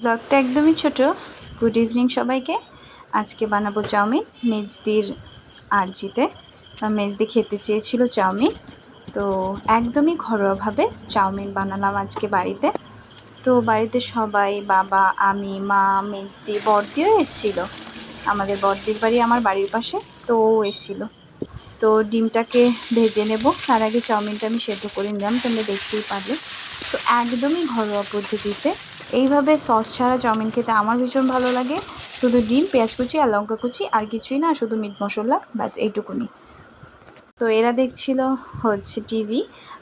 ব্লগটা একদমই ছোট। গুড ইভিনিং সবাইকে। আজকে বানাবো চাউমিন, মেজদির আরজিতে। মেজদি খেতে চেয়েছিল চাউমিন। তো একদমই ঘরোয়াভাবে চাউমিন বানালাম আজকে বাড়িতে। তো বাড়িতে সবাই, বাবা, আমি, মা, মেজদি, বর্দিও এসেছিল। আমাদের বর্দির বাড়ি আমার বাড়ির পাশে, তো ও এসেছিল। তো ডিমটাকে ভেজে নেব। তার আগে চাউমিনটা আমি সেদ্ধ করে নিলাম, তোমরা দেখতেই পারলে। তো একদমই ঘরোয়া পদ্ধতিতে। এইভাবে সস ছাড়া চাউমিন খেতে আমার ভীষণ ভালো লাগে। শুধু ডিম, পেঁয়াজ কুচি আর লঙ্কা কুচি আর কিছুই না, শুধু মিট মশলা, ব্যাস এইটুকুনি। তো এরা দেখছিল হচ্ছে টিভি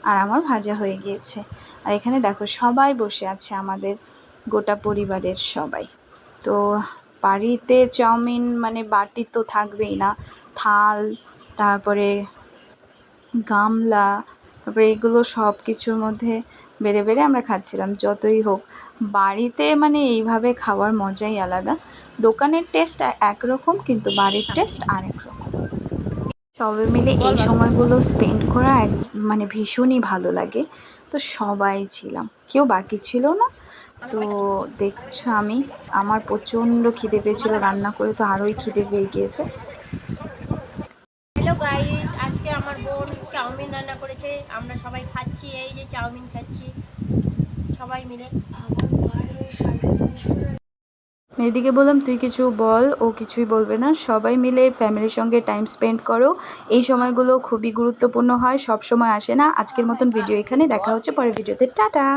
আর আমার ভাজা হয়ে গিয়েছে। আর এখানে দেখো সবাই বসে আছে আমাদের, গোটা পরিবারের সবাই। তো বাড়িতে চাউমিন মানে বাটি তো থাকবেই না। থাল, তারপরে গামলা, তারপরে এগুলো সব কিছুর মধ্যে বেড়ে বেড়ে আমরা খাচ্ছিলাম যতই হোক। বাড়িতে মানে এইভাবে খাওয়ার মজাই আলাদা। দোকানের টেস্ট একরকম কিন্তু বাড়ির টেস্ট আরেক রকম। সবাই মিলে এই সময়গুলো স্পেন্ড করা এক মানে ভীষণই ভালো লাগে। তো সবাই ছিলাম কেউ বাকি ছিল না। তো দেখছ আমি আমার প্রচণ্ড খিদে পেয়েছিলো রান্না করে তো আরোই খিদে পেয়ে গিয়েছে। হ্যালো গাইজ আমার বোন চাউমিন রান্না করেছে, আমরা সবাই খাচ্ছি, এই যে চাউমিন খাচ্ছি। সবাই মিলে। মেয়েদিকে বললাম, তুই কিছু বল, ও কিছুই বলবে না। সবাই মিলে ফ্যামিলির সঙ্গে টাইম স্পেন্ড করো। এই সময়গুলো খুবই গুরুত্বপূর্ণ হয়, সব সময় আসে না। আজকের মতন ভিডিও এখানে দেখা হচ্ছে, পরের ভিডিওতে। টাটা!